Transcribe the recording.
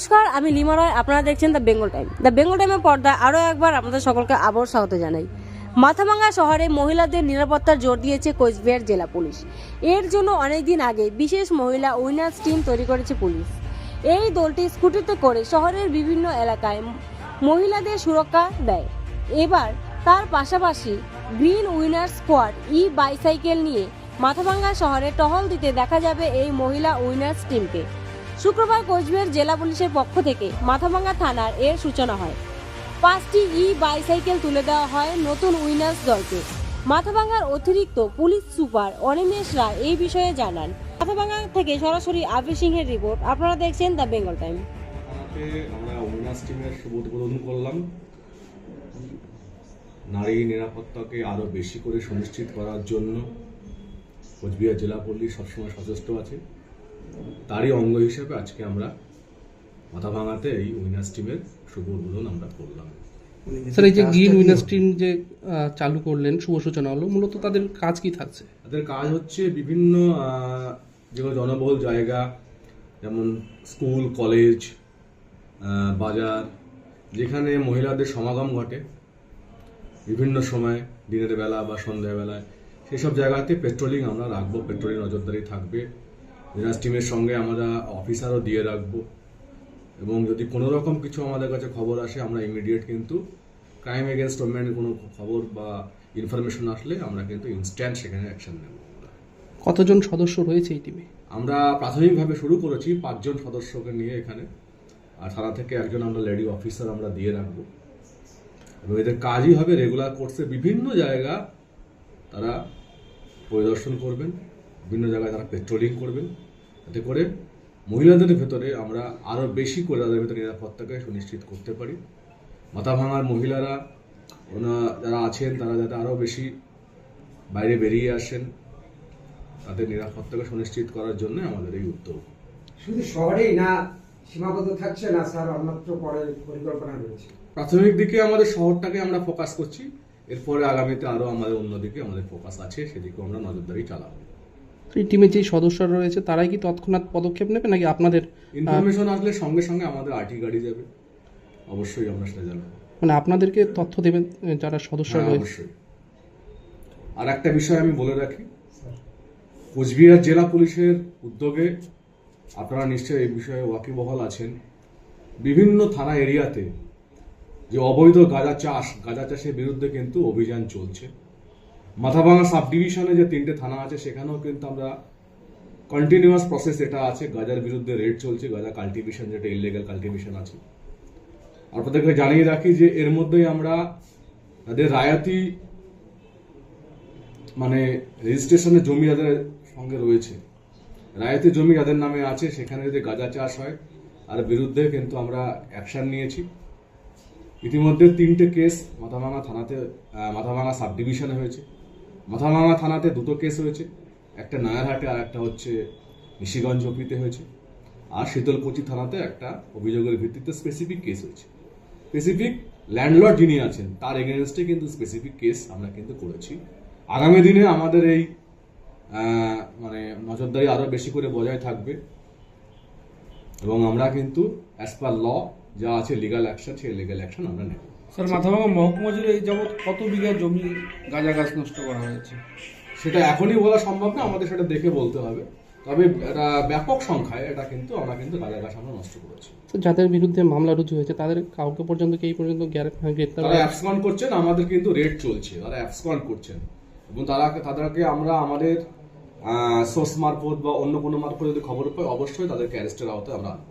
নমস্কার, আমি লিমা রয়, আপনারা দেখছেন the Bengal Time the Bengal টাইমের পর্দায় আরও একবার আপনাদের সকলকে আবার স্বাগত জানাই। মাথাভাঙ্গা শহরে মহিলাদের নিরাপত্তার জোর দিয়েছে কোচবিহার জেলা পুলিশ। এর জন্য অনেক দিন আগে বিশেষ মহিলা উইনার্স টিম তৈরি করেছে পুলিশ। এই দলটি স্কুটিতে করে শহরের বিভিন্ন এলাকায় মহিলাদের সুরক্ষা দেয়। এবার তার পাশাপাশি green winners squad e bicycle নিয়ে মাথাভাঙ্গা শহরে টহল দিতে দেখা যাবে এই মহিলা উইনার্স টিমকে। শুক্রবার কোচবিহার জেলা পুলিশের পক্ষ থেকে মাথাভাঙ্গা থানার এর সূচনা হয়। পাঁচটি ই বাইসাইকেল তুলে দেওয়া হয় নতুন উইনার্স দলকে। মাথাভাঙ্গার অতিরিক্ত পুলিশ সুপার অনিমেষ রায় এই বিষয়ে জানান। মাথাভাঙ্গা থেকে সরাসরি আবি সিংহের রিপোর্ট। আপনারা দেখছেন দ্য বেঙ্গল টাইম। আমরা উইনার্স টিমের উদ্বোধন করলাম। নারী নিরাপত্তাকে আরও বেশি করে সুনিশ্চিত করার জন্য কোচবিহার জেলা পুলিশ সবসময় সচেষ্ট আছে। তারই অঙ্গ হিসেবে আজকে আমরা মাথা ভাঙাতে এই উইনার্স টিমের শুভ উদ্বোধন আমরা করলাম। স্যার এই যে গ্রিন উইনার্স টিম যে চালু করলেন শুভ সূচনা হলো মূলত তাদের কাজ কি থাকছে? তাদের কাজ হচ্ছে বিভিন্ন আহ, যেগুলো জনবহুল জায়গা যেমন স্কুল কলেজ আহ, বাজার যেখানে মহিলাদের সমাগম ঘটে বিভিন্ন সময় দিনের বেলা বা সন্ধ্যাবেলায় সেসব জায়গাতে পেট্রোলিং আমরা রাখব পেট্রোলিং নজরদারি থাকবে। জেনারেল টিমের সঙ্গে আমরা অফিসারও দিয়ে রাখব। এবং যদি কোনো রকম কিছু আমাদের কাছে খবর আসে আমরা ইমিডিয়েট কিন্তু ক্রাইম এগেনস্ট ওমেনের কোনো খবর বা ইনফরমেশন আসলে আমরা কিন্তু ইনস্ট্যান্ট সেখানে অ্যাকশন নেব কতজন সদস্য রয়েছে এই টিমে আমরা প্রাথমিকভাবে শুরু করেছি পাঁচজন সদস্যকে নিয়ে এখানে। আর থানা থেকে একজন আমরা লেডি অফিসার আমরা দিয়ে রাখব। এবং এদের কাজই হবে রেগুলার কোর্সে বিভিন্ন জায়গা তারা পরিদর্শন করবেন। বিভিন্ন জায়গায় তারা পেট্রোলিং করবেন। এতে করে মহিলাদের ভেতরে আমরা আরও বেশি করে তাদের ভেতরে নিরাপত্তাকে সুনিশ্চিত করতে পারি। মাথা ভাঙার মহিলারা ওনা যারা আছেন তারা যাতে আরও বেশি বাইরে বেরিয়ে আসেন তাদের নিরাপত্তাকে সুনিশ্চিত করার জন্য আমাদের এই উদ্যোগ। শুধু শহরেই না সীমাবদ্ধ থাকছে না স্যার? অন্যত্র পরে পরিকল্পনা রয়েছে। প্রাথমিক দিকে আমাদের শহরটাকে আমরা ফোকাস করছি। এরপরে আগামীতে আরও আমাদের অন্যদিকে আমাদের ফোকাস আছে সেদিকেও আমরা নজরদারি চালাবো। এই টিমে যে সদস্যরা রয়েছে তারাই কি তৎক্ষণাৎ পদক্ষেপ নেবে নাকি আপনাদের ইনফরমেশন আসলে সঙ্গে সঙ্গে আমাদের আরটি গাড়ি যাবে। অবশ্যই আমরা সেটা জানাব। মানে আপনাদেরকে তথ্য দেবেন যারা সদস্য হ্যাঁ, রয়েছে। আর একটা বিষয় আমি বলে রাখি কোচবিহার জেলা পুলিশের উদ্যোগে আপনারা নিশ্চয়ই এই বিষয়ে ওয়াকিবহাল আছেন। বিভিন্ন থানা এরিয়াতে যে অবৈধ গাঁজা চাষ গাঁজা চাষের বিরুদ্ধে কিন্তু অভিযান চলছে। মাথাভাঙা সাব ডিভিশনে যে তিনটে থানা আছে, সেখানেও কিন্তু আমরা কন্টিনিউয়াস প্রসেস এটা আছে। গাজার বিরুদ্ধে রেড চলছে, গাজা কাল্টিভেশন যেটা ইলিগাল কাল্টিভেশন আছে। আপনাদেরকে জানিয়ে রাখি যে এর মধ্যেই আমরা তাদের রায়াতি মানে রেজিস্ট্রেশনের জমি যাদের সঙ্গে রয়েছে। রায়াতি জমি যাদের নামে আছে, সেখানে যদি গাঁজা চাষ হয় আর বিরুদ্ধে কিন্তু আমরা অ্যাকশন নিয়েছি। ইতিমধ্যে তিনটে কেস মাথাভাঙা থানাতে মাথাভাঙা সাব ডিভিশনে হয়েছে। মাথাভাঙা থানাতে দুটো কেস হয়েছে। একটা নায়ারহাটে আর একটা হচ্ছে নিশিগঞ্জ ওপিতে হয়েছে। আর শীতলকুচি থানাতে একটা অভিযোগের ভিত্তিতে স্পেসিফিক কেস হয়েছে। স্পেসিফিক ল্যান্ডলর্ড যিনি আছেন, তার এগেনস্টে কিন্তু স্পেসিফিক কেস আমরা কিন্তু করেছি। আগামী দিনে আমাদের এই মানে নজরদারি আরও বেশি করে বজায় থাকবে। এবং আমরা কিন্তু অ্যাজ পার ল যা আছে লিগাল অ্যাকশন সেই লিগাল অ্যাকশন আমরা নেব। স্যার মাথাভাঙা মহকুমা জুড়ে এই যাবৎ কত বিঘা জমি গাঁজা গাছ নষ্ট করা হয়েছে? সেটা এখনই বলা সম্ভব না আমাদের সেটা দেখে বলতে হবে। তবে এটা ব্যাপক সংখ্যায় এটা কিন্তু আমরা কিন্তু গাঁজা গাছ আমরা নষ্ট করেছি। তো যাদের বিরুদ্ধে মামলা রুজু হয়েছে তাদের কাউকে পর্যন্ত কি এই পর্যন্ত গ্রেপ্তার তারা অ্যাবসকন করছেন আমাদের কিন্তু রেড চলছে তারা অ্যাবসকন করছেন এবং তারা তাদেরকে আমরা আমাদের সোর্স মারফত বা অন্য কোনো মারফত যদি খবর পাই অবশ্যই তাদেরকে অ্যারেস্টের আওতায় আমরা আনব।